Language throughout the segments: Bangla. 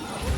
Yeah.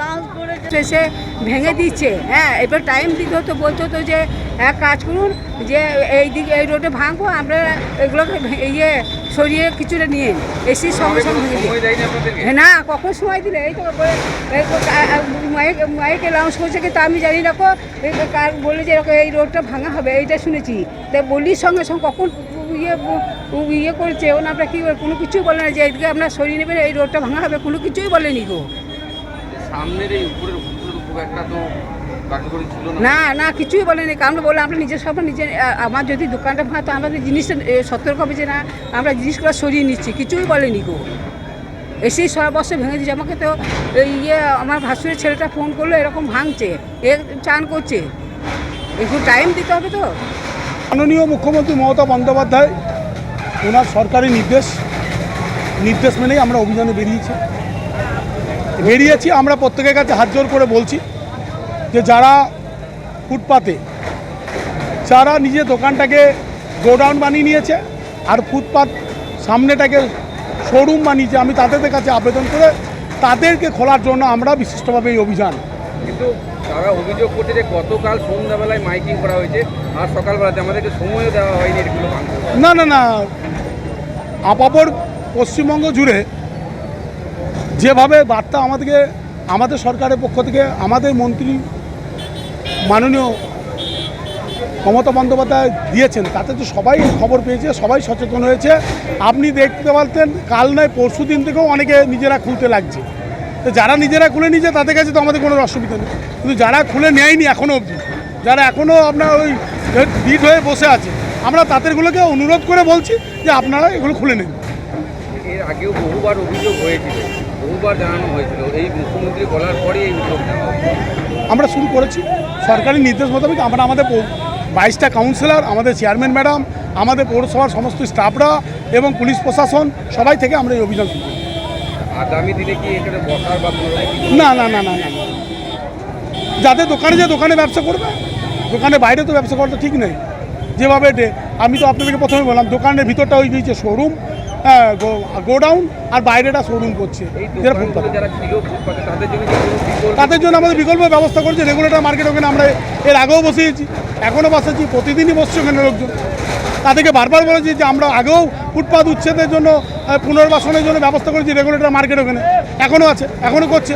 লাঞ্চ করেছে এসে ভেঙে দিচ্ছে। হ্যাঁ এবার টাইম দিতে হতো বলতে হতো যে এক কাজ করুন যে এই দিকে এই রোডে ভাঙবো আমরা এগুলোকে ইয়ে সরিয়ে কিছুটা নিয়ে। এসে সঙ্গে সঙ্গে ভেঙে না কখন সময় দিলে? এই তো বলে- মাইক মাইক অ্যানাউন্স করছে কিন্তু আমি জানি না কার বলে যে এরকম এই রোডটা ভাঙা হবে এইটা শুনেছি। তা বলির সঙ্গে সঙ্গে কখন ইয়ে ইয়ে করেছে ওন আপনার কী কোনো কিছুই বলে না যে এদিকে আপনার সরিয়ে নেবেন এই রোডটা ভাঙা হবে কোনো কিছুই বলেনি গো। সামনের এই উপরের খুব একটা তো না? না না কিছুই বলেনি। কারণ বলে আমরা নিজের সব নিজে আমার যদি দোকানটা ভাঙা তো আমাদের জিনিসটা সতর্ক হবে যে না আমরা জিনিসগুলো সরিয়ে নিচ্ছি কিছুই বলেনি গো। এসেই সব বছর ভেঙে দিচ্ছে আমাকে তো এই ইয়ে আমার ভাসুরের ছেলেটা ফোন করল এরকম ভাঙছে এ চান করছে। একটু টাইম দিতে হবে তো। মাননীয় মুখ্যমন্ত্রী মমতা বন্দ্যোপাধ্যায়, ওনার সরকারি নির্দেশ নির্দেশ মেনেই আমরা অভিযানে বেরিয়েছি। বেরিয়েছি, আমরা প্রত্যেকের কাছে হাত জোর করে বলছি যে যারা ফুটপাতে, যারা নিজে দোকানটাকে গোডাউন বানিয়ে নিয়েছে আর ফুটপাত সামনেটাকে শোরুম বানিয়েছে, আমি তাদের কাছে আবেদন করে তাদেরকে খোলার জন্য আমরা বিশিষ্টভাবে এই অভিযান কিন্তু তারা অভিযোগ করছে যে গতকাল সন্ধ্যাবেলায় মাইকিং করা হয়েছে, আর সকালবেলাতে আমাদেরকে সময়ও দেওয়া হয়নি, এগুলো না না না। আপাপর পশ্চিমবঙ্গ জুড়ে যেভাবে বার্তা আমাদেরকে, আমাদের সরকারের পক্ষ থেকে, আমাদের মন্ত্রী মাননীয় মমতা বন্দ্যোপাধ্যায় দিয়েছেন, তাতে তো সবাই খবর পেয়েছে, সবাই সচেতন হয়েছে। আপনি দেখতে পারতেন, কাল নয়, পরশু দিন থেকেও অনেকে নিজেরা খুলতে লাগছে। তো যারা নিজেরা খুলে নিয়েছে তাদের কাছে তো আমাদের কোনো অসুবিধা নেই। কিন্তু যারা খুলে নেয়নি এখনও অবধি যারা এখনও আপনার ওই বিট হয়ে বসে আছে আমরা তাদেরগুলোকে অনুরোধ করে বলছি যে আপনারা এগুলো খুলে নিন। এর আগেও বহুবার অভিযোগ হয়েছিল বহুবার জানানো হয়েছিল এই মুখ্যমন্ত্রী বলার পরেই এই উদ্যোগ আমরা শুরু করেছি সরকারি নির্দেশ মোতাবেক আমরা আমাদের বাইশটা কাউন্সিলর আমাদের চেয়ারম্যান ম্যাডাম আমাদের পৌরসভার সমস্ত স্টাফরা এবং পুলিশ প্রশাসন সবাই থেকে আমরা এই অভিযান শুরু করি আগামী দিনে কি এখানে বসার বা কোনো রকম কিছু না না না না না। যাদের দোকানে যে দোকানে ব্যবসা করবে দোকানে বাইরে তো ব্যবসা করা তো ঠিক নেই। যেভাবে আমি তো আপনাদেরকে প্রথমে বললাম দোকানের ভিতরটা ওই গিয়েছে শোরুম গোডাউন আর বাইরেটা শোরুম করছে। তাদের জন্য আমাদের বিকল্প ব্যবস্থা করেছে রেগুলেটর মার্কেট ওখানে আমরা এর আগেও বসিয়েছি এখনও বসেছি প্রতিদিনই বসছে ওখানে লোকজন। তাদেরকে বারবার বলেছি যে আমরা আগেও ফুটপাত উচ্ছেদের জন্য পুনর্বাসনের জন্য ব্যবস্থা করেছি রেগুলেটর মার্কেট ওখানে। এখনও আছে এখনও করছে।